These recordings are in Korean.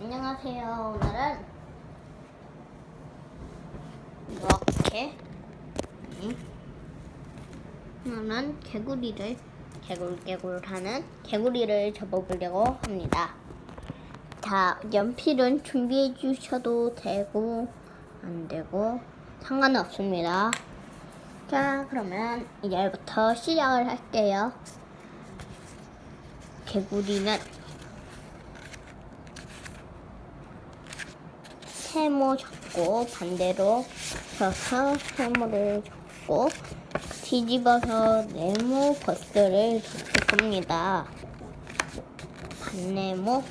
안녕하세요. 오늘은 이렇게 음, 오늘은 개구리를 개굴개굴하는 개구리를 접어보려고 합니다. 자, 연필은 준비해 주셔도 되고 안 되고 상관없습니다. 자, 그러면 이제부터 시작을 할게요. 개구리는 세모 접고 반대로 펴서 세모를 접고 뒤집어서 네모 버스를 접을 겁니다. 반네모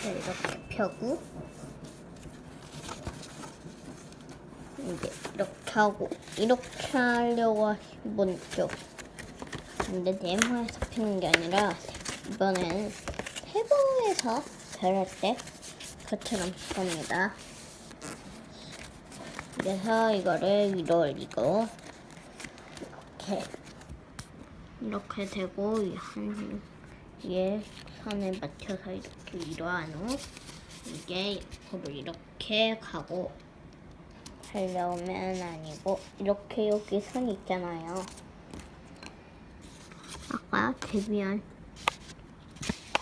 자, 이렇게 펴고 이제 이렇게 하고 이렇게 하려고 분 있죠? 근데 네모에서 피는 게 아니라 이번엔 세모에서 벼를 때 그처럼 필 겁니다. 그래서 이거를 위로 올리고 이렇게 이렇게 되고 한 위에 선을 맞춰서 이렇게 위로 한 후 이게 옆으로 이렇게 가고 하려면 아니고 이렇게 여기 선 있잖아요. 아까 데뷔한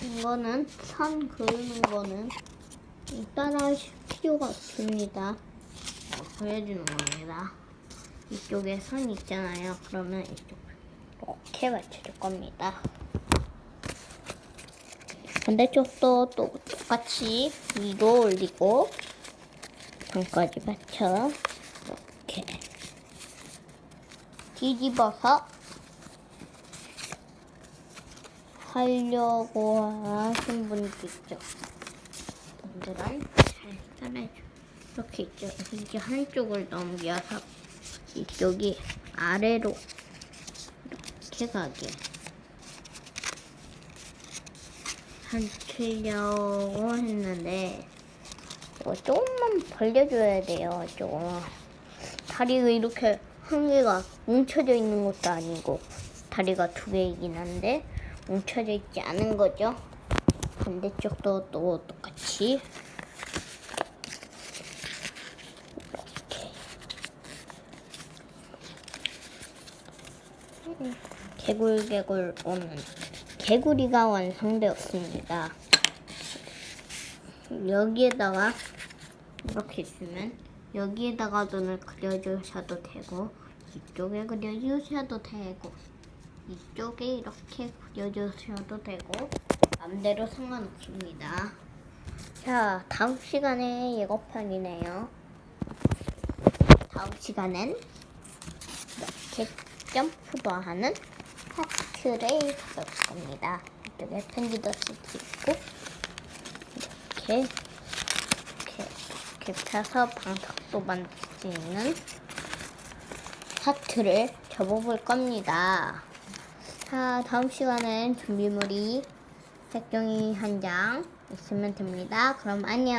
이거는 선 그리는 거는 따라 하실 필요가 없습니다. 어, 보여주는 겁니다. 이쪽에 선 있잖아요. 그러면 이쪽 이렇게 맞춰줄 겁니다. 반대쪽도 또 똑같이 위로 올리고 선까지 맞춰 이렇게 뒤집어서 하려고 하신 분도 있죠. 분들은 잘 따라해줘. 이렇게 있죠. 이렇게 한쪽을 넘겨서 이쪽이 아래로 이렇게 가게 한치려고 했는데 이거 조금만 벌려줘야 돼요. 조금 다리가 이렇게 한 개가 뭉쳐져 있는 것도 아니고 다리가 두 개이긴 한데 뭉쳐져 있지 않은 거죠. 반대쪽도 또 똑같이 이렇게 개굴 개굴 오는 개구리가 완성되었습니다. 여기에다가 이렇게 있으면 여기에다가 눈을 그려주셔도 되고 이쪽에 그려주셔도 되고 이쪽에 이렇게 그려주셔도 되고 맘대로 상관없습니다. 자 다음 시간에 예고편이네요. 다음 시간엔 이렇게 점프도 하는 하트를 가볼 겁니다. 이쪽에 편지도 쓸 수 있고 이렇게 이렇게 이렇게 펴서 방석도 만들 수 있는 하트를 접어볼 겁니다. 자, 다음 시간엔 준비물이 색종이 한 장 있으면 됩니다. 그럼 안녕.